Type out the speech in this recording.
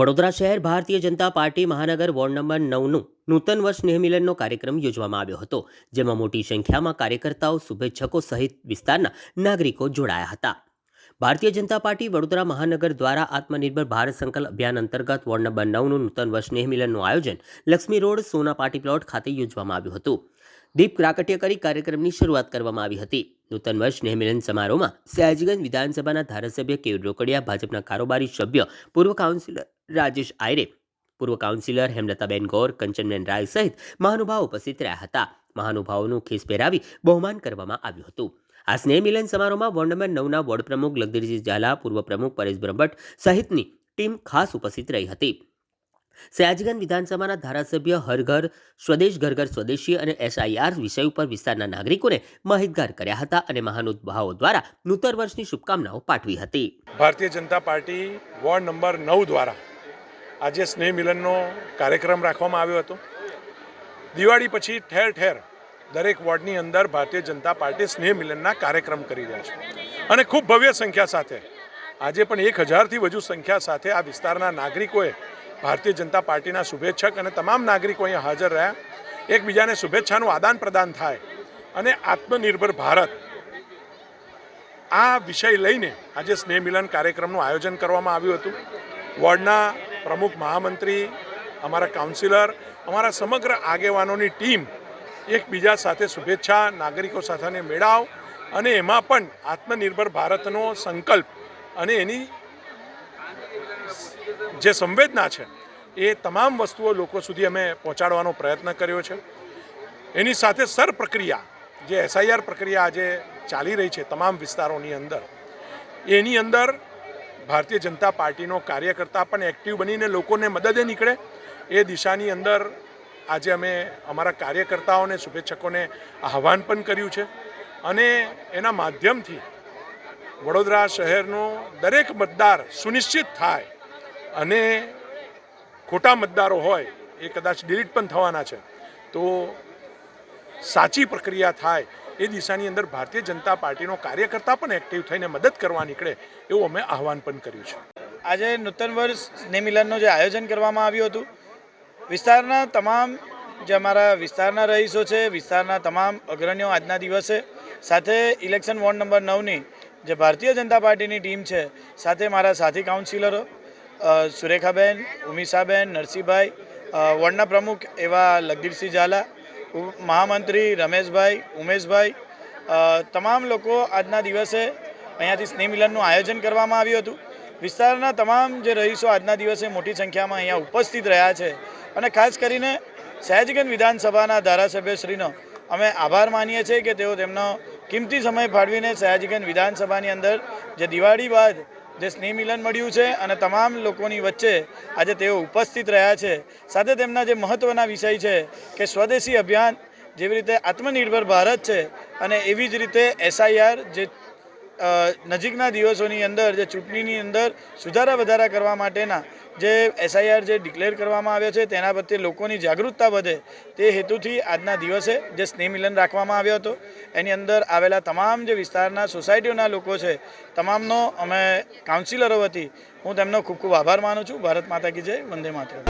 વડોદરા શહેર ભારતીય જનતા પાર્ટી મહાનગર ward number નવનું નૂતન વર્ષ સ્નેહમિલનનો કાર્યક્રમ યોજવામાં આવ્યો હતો, જેમાં મોટી સંખ્યામાં કાર્યકર્તાઓ, શુભેચ્છકો સહિત વિસ્તારના નાગરિકો જોડાયા હતા. ભારતીય જનતા પાર્ટી વડોદરા મહાનગર દ્વારા આત્મનિર્ભર ભારત સંકલ્પ અભિયાન અંતર્ગત વોર્ડ નંબર નવનું નૂતન વર્ષ સ્નેહમિલનનું આયોજન Lakshmi road, Sona party plot ખાતે યોજવામાં આવ્યું હતું. દીપ ક્રાકટ્ય કરી કાર્યક્રમની શરૂઆત કરવામાં આવી હતી. નૂતન વર્ષ સ્નેહમિલન સમારોહમાં સયાજીગંજ વિધાનસભાના ધારાસભ્ય કેયુર રોકડિયા ભાજપના કારોબારી સભ્ય, પૂર્વ કાઉન્સિલર રાજેશ આયરે, પૂર્વ કાઉન્સિલર હેમલતાબેન ગોર, કંચનબેન રાય સહિત મહાનુભાવો ઉપસ્થિત રહ્યા હતા. મહાનુભાવોનું ખીસ પહેરાવી બહુમાન કરવામાં આવ્યું હતું. આ સ્નેહ મિલન સમારોહમાં વોર્ડ નંબર નવના વોર્ડ પ્રમુખ લગદીરજી ઝાલા, પૂર્વ પ્રમુખ પરેશ બ્રહ્મભટ્ટ સહિતની ટીમ ખાસ ઉપસ્થિત રહી હતી. સયાજગંજ વિધાનસભાના ધારાસભ્ય હરઘર, સ્વદેશ ઘર ઘર સ્વદેશી અને એસઆઈઆર વિષય ઉપર વિસ્તારના નાગરિકોને માહિતગાર કર્યા હતા અને મહાનુભાવો દ્વારા નૂતન વર્ષની શુભકામનાઓ પાઠવી હતી. ભારતીય જનતા પાર્ટી વોર્ડ નંબર નવ દ્વારા આજે સ્નેહ મિલનનો કાર્યક્રમ રાખવામાં આવ્યો હતો. દિવાળી પછી ઠેર ઠેર દરેક વોર્ડની અંદર ભારતીય જનતા પાર્ટી સ્નેહ મિલનના કાર્યક્રમ કરી રહ્યા છે. અને ખૂબ ભવ્ય સંખ્યા સાથે, આજે પણ એક હજારથી વધુ સંખ્યા સાથે આ વિસ્તારના નાગરિકોએ ભારતીય જનતા પાર્ટીના શુભેચ્છક અને તમામ નાગરિકો અહીંયા હાજર રહ્યા. એકબીજાને શુભેચ્છાનું આદાન પ્રદાન થાય અને આત્મનિર્ભર ભારત. આ વિષય લઈને આજે સ્નેહ મિલન કાર્યક્રમનું આયોજન કરવામાં આવ્યું હતું. વોર્ડના પ્રમુખ મહામંત્રી, અમારા કાઉન્સિલર, અમારા સમગ્ર આગેવાનોની ટીમ એકબીજા સાથે શુભેચ્છા, નાગરિકો સાથેને મેળાવ અને એમાં પણ આત્મનિર્ભર ભારતનો સંકલ્પ અને એની જે સંવેદના છે, એ તમામ વસ્તુઓ લોકો સુધી અમે પહોંચાડવાનો પ્રયત્ન કર્યો છે. એની સાથે સર પ્રક્રિયા જે એસઆઈઆર પ્રક્રિયા આજે ચાલી રહી છે તમામ વિસ્તારોની અંદર, એની અંદર ભારતીય જનતા પાર્ટીનો કાર્યકર્તા પણ એક્ટિવ બનીને લોકોને મદદે નીકળે. એ દિશાની અંદર આજે અમે અમારા કાર્યકર્તાઓને, શુભેચ્છકોને આહ્વાન પણ કર્યું છે. અને એના માધ્યમથી વડોદરા શહેરનો દરેક મતદાર સુનિશ્ચિત થાય અને ખોટા મતદારો હોય, એ કદાચ ડિલીટ પણ થવાના છે. તો સાચી પ્રક્રિયા થાય એ દિશાની અંદર ભારતીય જનતા પાર્ટીનો કાર્યકર્તા પણ એક્ટિવ થઈને મદદ કરવા નીકળે એવું અમે આહવાન પણ કર્યું છે. આજે નૂતન વર્ષ સ્નેહમિલનનું જે આયોજન કરવામાં આવ્યું હતું, વિસ્તારના તમામ જે અમારા વિસ્તારના રહીશો છે, વિસ્તારના તમામ અગ્રણીઓ આજના દિવસે, સાથે ઇલેક્શન વોર્ડ નંબર નવની જે ભારતીય જનતા પાર્ટીની ટીમ છે, સાથે મારા સાથી કાઉન્સિલરો સુરેખાબેન, ઉમિષાબેન, નરસિંહભાઈ વોર્ડના પ્રમુખ એવા લગદીરસિંહ ઝાલા મહામંત્રી રમેશભાઈ, ઉમેશભાઈ તમામ લોકો આજના દિવસે અહીંયાથી સ્નેહ મિલનનું આયોજન કરવામાં આવ્યું હતું. વિસ્તારના તમામ જે રહીશો આજના દિવસે મોટી સંખ્યામાં અહીંયા ઉપસ્થિત રહ્યા છે અને ખાસ કરીને સયાજીગંજ વિધાનસભાના ધારાસભ્યશ્રીનો અમે આભાર માનીએ છીએ કે તેઓ તેમનો કિંમતી સમય ફાળવીને સયાજીગંજ વિધાનસભાની અંદર જે દિવાળી બાદ જે સ્નેહ મિલન મળ્યું છે અને તમામ લોકોની વચ્ચે આજે તેઓ ઉપસ્થિત રહ્યા છે. સાથે તેમના જે મહત્ત્વના વિષય છે કે સ્વદેશી અભિયાન જેવી રીતે આત્મનિર્ભર ભારત છે અને એવી જ રીતે એસઆઈઆર જે નજીકના દિવસોની અંદર, જે ચૂંટણીની અંદર સુધારા વધારા કરવા માટેના જે એસઆઈઆર જે ડિક્લેર કરવામાં આવ્યો છે, તેના પ્રત્યે લોકોની જાગૃતતા વધે તે હેતુથી આજના દિવસે જે સ્નેહ મિલન રાખવામાં આવ્યો હતો, એની અંદર આવેલા તમામ જે વિસ્તારના સોસાયટીઓના લોકો છે, તમામનો અમે કાઉન્સિલરો વતી હું તેમનો ખૂબ ખૂબ આભાર માનું છું. ભારત માતા કી જય, વંદે માતરમ.